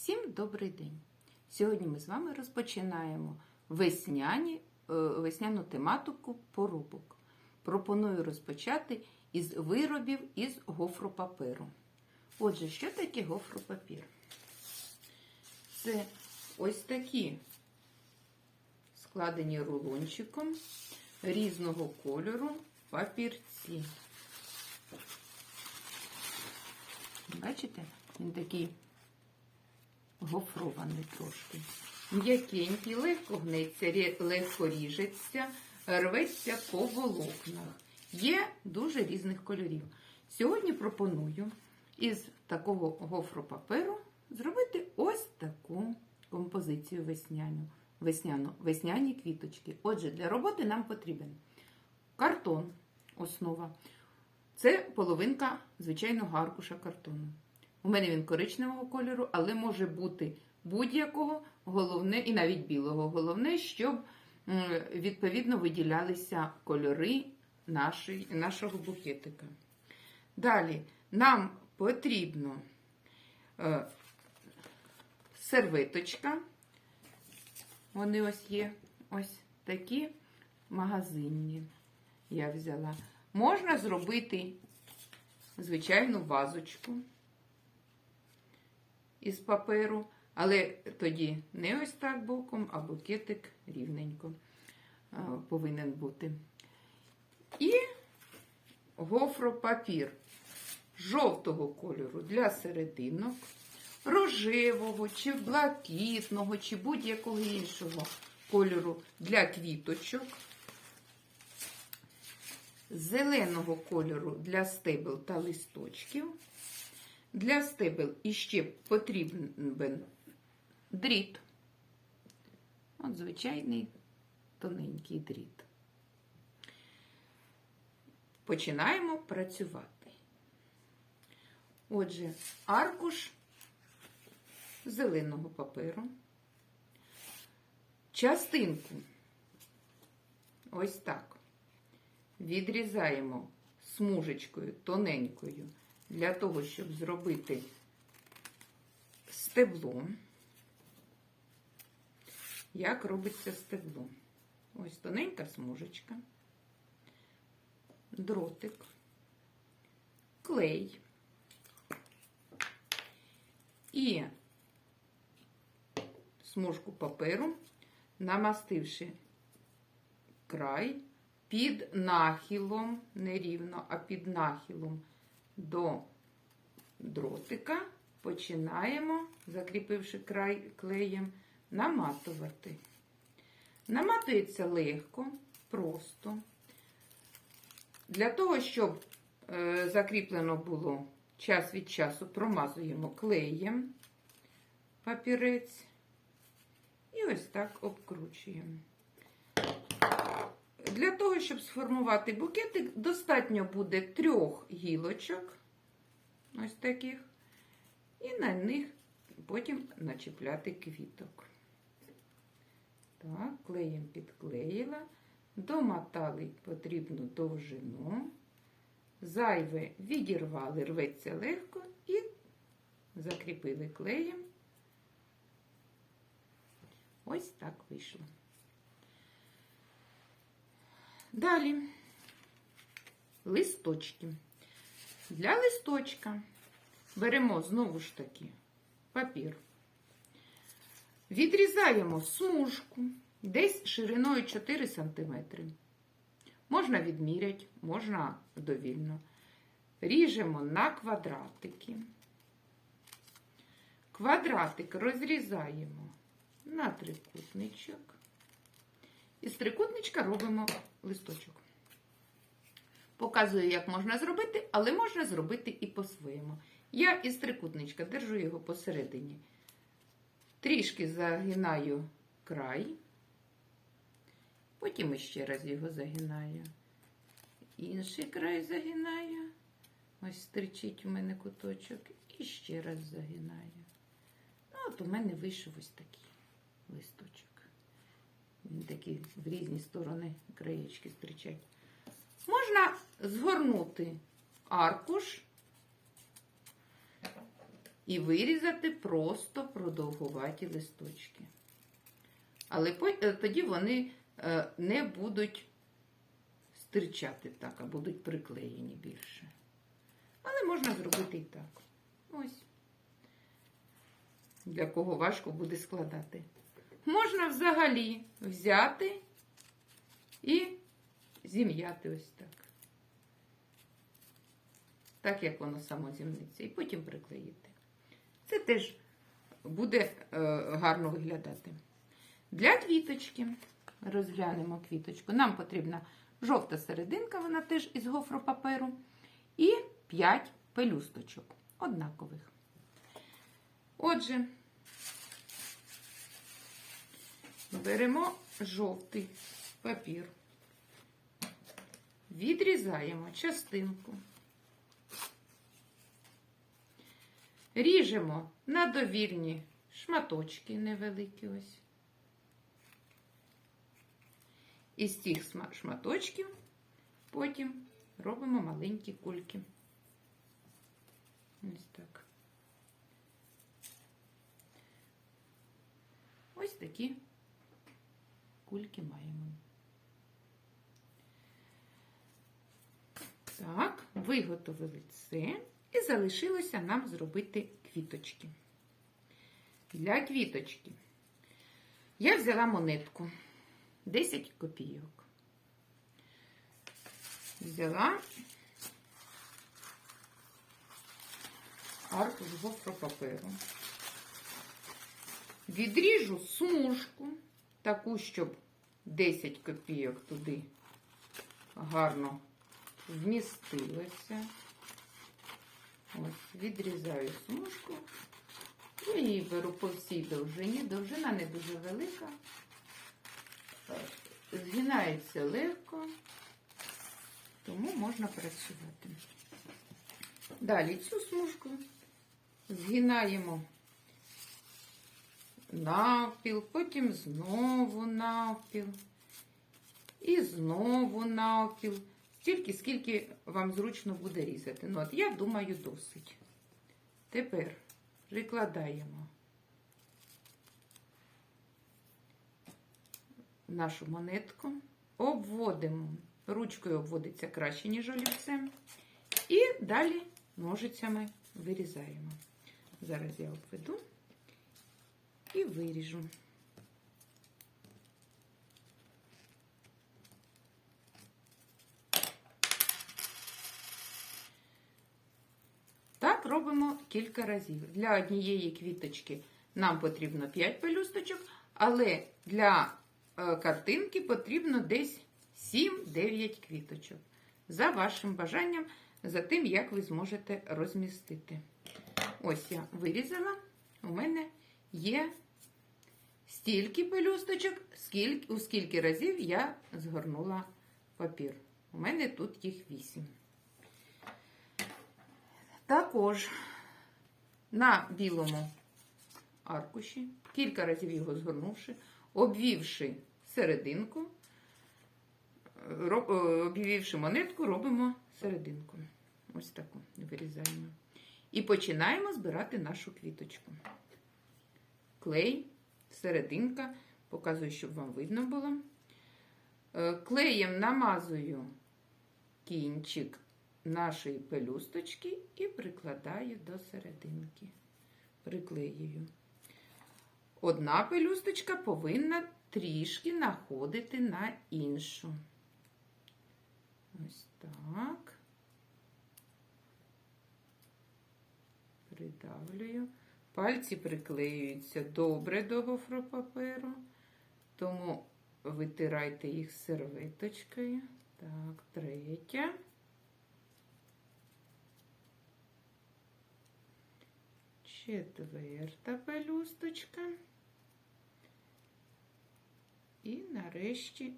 Всім добрий день! Сьогодні ми з вами розпочинаємо весняні, е, весняну тематику порубок. Пропоную розпочати із виробів із гофропаперу. Отже, що таке гофропапір? Це ось такі складені рулончиком різного кольору папірці. Бачите, він такий гофрований трошки. М'якенький, легко гнеться, легко ріжеться, рветься по волокнах. Є дуже різних кольорів. Сьогодні пропоную із такого гофропаперу зробити ось таку композицію весняну. Весняну, весняні квіточки. Отже, для роботи нам потрібен картон, основа. Це половинка звичайного аркуша картону. У мене він коричневого кольору, але може бути будь-якого, головне, і навіть білого. Головне, щоб відповідно виділялися кольори нашої, нашого букетика. Далі нам потрібно е, серветочка. Вони ось є ось такі магазинні. Я взяла. Можна зробити звичайну вазочку із паперу, але тоді не ось так боком, а букетик рівненько повинен бути. І гофропапір жовтого кольору для серединок, рожевого, чи блакитного, чи будь-якого іншого кольору для квіточок зеленого кольору для стебел та листочків. Для стебел іще потрібен дріт. От звичайний тоненький дріт. Починаємо працювати. Отже, аркуш зеленого паперу, частинку ось так відрізаємо смужечкою тоненькою для того, щоб зробити стебло. Як робиться стебло? Ось тоненька смужечка, дротик, клей і смужку паперу, намастивши край під нахилом, не рівно, а під нахилом до дротика, починаємо, закріпивши край клеєм, наматувати. Наматується легко, просто. Для того, щоб е, закріплено було час від часу, промазуємо клеєм папірець і ось так обкручуємо. Для того, щоб сформувати букетик, достатньо буде трьох гілочок, ось таких, і на них потім начіпляти квіток. Так, клеєм підклеїла, домотали потрібну довжину, зайве відірвали, рветься легко і закріпили клеєм. Ось так вийшло. Далі листочки. Для листочка беремо знову ж таки папір, відрізаємо смужку десь шириною 4 см. Можна відміряти, можна довільно. Ріжемо на квадратики. Квадратик розрізаємо на трикутничок. Із трикутничка робимо листочок. Показую, як можна зробити, але можна зробити і по-своєму. Я із трикутничка держу його посередині. Трішки загинаю край, потім ще раз його загинаю. Інший край загинаю. Ось стричить у мене куточок. І ще раз загинаю. Ну, от у мене вийшов ось такий листочок. Такі в різні сторони краєчки стрічать. Можна згорнути аркуш і вирізати просто продовгуваті листочки. Але е, тоді вони е, не будуть стирчати так, а будуть приклеєні більше. Але можна зробити і так. Ось. Для кого важко буде складати. Можна взагалі взяти і зім'яти ось так. Так, як воно само зімниться, і потім приклеїти. Це теж буде е, гарно виглядати. Для квіточки розглянемо квіточку. Нам потрібна жовта серединка, вона теж із гофропаперу, і 5 пелюсточок однакових. Отже, беремо жовтий папір, відрізаємо частинку, ріжемо на довільні шматочки невеликі ось. Із цих сма- шматочків потім робимо маленькі кульки. Ось так. Ось такі кульки маємо. Так, виготовили це. І залишилося нам зробити квіточки. Для квіточки я взяла монетку 10 копійок. Взяла аркуш гофропаперу. Відріжу смужку, таку, щоб 10 копійок туди гарно вмістилося. Ось, відрізаю смужку. Я її беру по всій довжині. Довжина не дуже велика. Згинається легко, тому можна працювати. Далі цю смужку згинаємо навпіл, потім знову навпіл і знову навпіл. Стільки, скільки вам зручно буде різати. Ну, от я думаю, досить. Тепер прикладаємо нашу монетку, обводимо, ручкою обводиться краще, ніж олівцем. І далі ножицями вирізаємо. Зараз я обведу і виріжу. Так робимо кілька разів. Для однієї квіточки нам потрібно 5 пелюсточок, але для е, картинки потрібно десь 7-9 квіточок. За вашим бажанням, за тим, як ви зможете розмістити. Ось я вирізала. У мене є стільки пелюсточок, скільки, у скільки разів я згорнула папір. У мене тут їх 8. Також на білому аркуші, кілька разів його згорнувши, обвівши серединку, ро- е, обвівши монетку, робимо серединку. Ось таку вирізаємо. І починаємо збирати нашу квіточку. Клей, серединка, показую, щоб вам видно було. Е, Клеєм намазую кінчик нашої пелюсточки і прикладаю до серединки. Приклеюю. Одна пелюсточка повинна трішки находити на іншу. Ось так. Придавлюю. Пальці приклеюються добре до гофропаперу, тому витирайте їх серветочкою. Так, третя. Четверта пелюсточка. І нарешті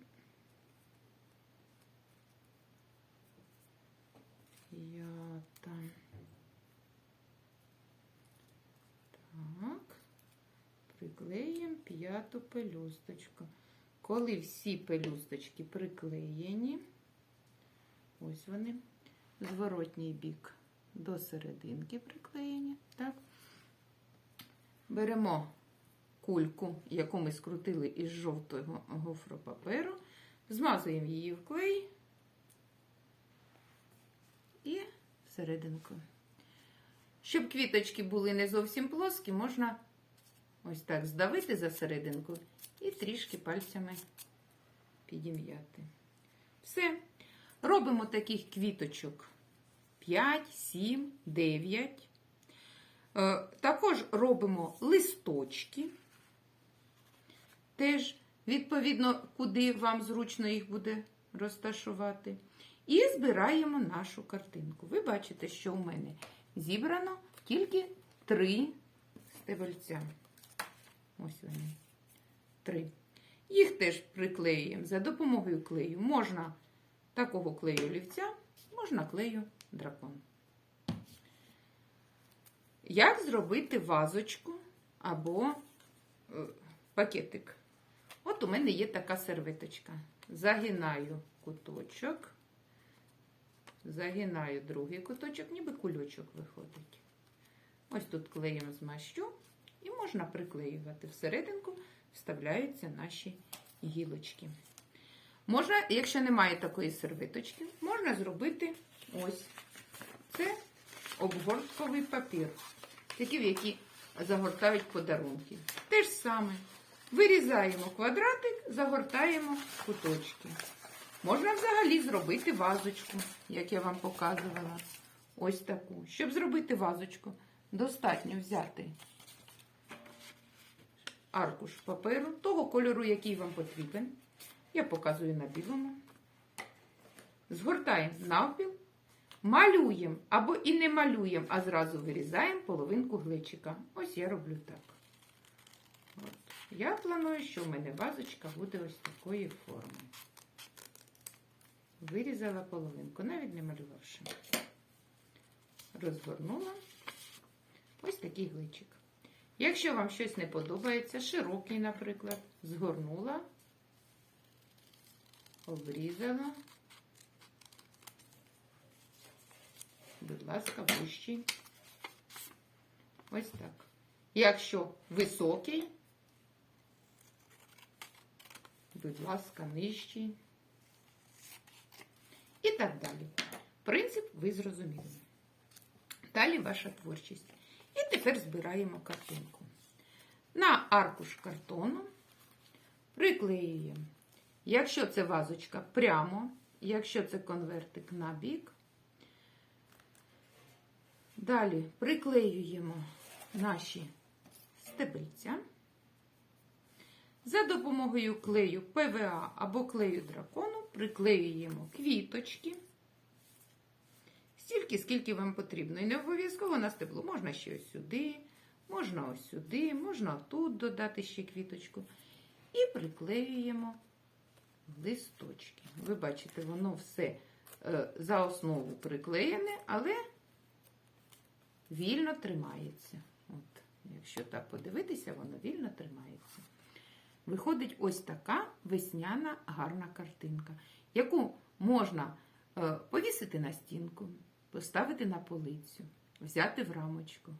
п'ята. Так, приклеїмо п'яту пелюсточку. Коли всі пелюсточки приклеєні, ось вони, зворотній бік до серединки приклеєні, так, Беремо кульку, яку ми скрутили із жовтого гофропаперу, змазуємо її в клей і всерединку. Щоб квіточки були не зовсім плоскі, можна ось так здавити за серединку і трішки пальцями підім'яти. Все. Робимо таких квіточок 5, 7, 9. Е, Також робимо листочки. Теж, відповідно, куди вам зручно їх буде розташувати. І збираємо нашу картинку. Ви бачите, що у мене зібрано тільки три стебельця. Ось вони. Три. Їх теж приклеюємо за допомогою клею. Можна такого клею олівця, можна клею дракон. Як зробити вазочку або е, пакетик? От у мене є така серветочка. Загинаю куточок, загинаю другий куточок, ніби кульочок виходить. Ось тут клеєм змащу і можна приклеювати. Всерединку вставляються наші гілочки. Можна, якщо немає такої сервиточки, можна зробити ось це обгортковий папір, такий, в який загортають подарунки. Те ж саме. Вирізаємо квадратик, загортаємо куточки. Можна взагалі зробити вазочку, як я вам показувала. Ось таку. Щоб зробити вазочку, достатньо взяти аркуш паперу, того кольору, який вам потрібен. Я показую на білому. Згортаємо навпіл, малюємо або і не малюємо, а зразу вирізаємо половинку глечика. Ось я роблю так. От. Я планую, що в мене вазочка буде ось такої форми. Вирізала половинку, навіть не малювавши. Розгорнула ось такий гличик. Якщо вам щось не подобається, широкий, наприклад, згорнула, обрізала. Будь ласка, вищий. Ось так. Якщо високий, будь ласка, нижчий. І так далі. Принцип ви зрозуміли. Далі ваша творчість. І тепер збираємо картинку. На аркуш картону приклеюємо. Якщо це вазочка прямо, якщо це конвертик на бік. Далі приклеюємо наші стебельця. За допомогою клею ПВА або клею дракону приклеюємо квіточки. Стільки, скільки вам потрібно. І не обов'язково на стебло. Можна ще ось сюди, можна ось сюди, можна тут додати ще квіточку. І приклеюємо листочки. Ви бачите, воно все е, за основу приклеєне, але вільно тримається. От, Якщо так подивитися, воно вільно тримається. Виходить ось така весняна гарна картинка, яку можна е, повісити на стінку, поставити на полицю, взяти в рамочку,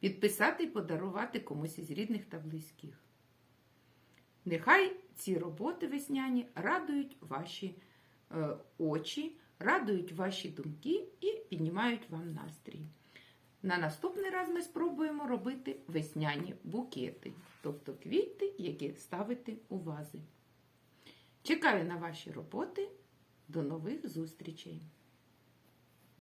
підписати і подарувати комусь із рідних та близьких. Нехай ці роботи весняні радують ваші е, очі, радують ваші думки і піднімають вам настрій. На наступний раз ми спробуємо робити весняні букети, тобто квіти, які ставити у вази. Чекаю на ваші роботи. До нових зустрічей!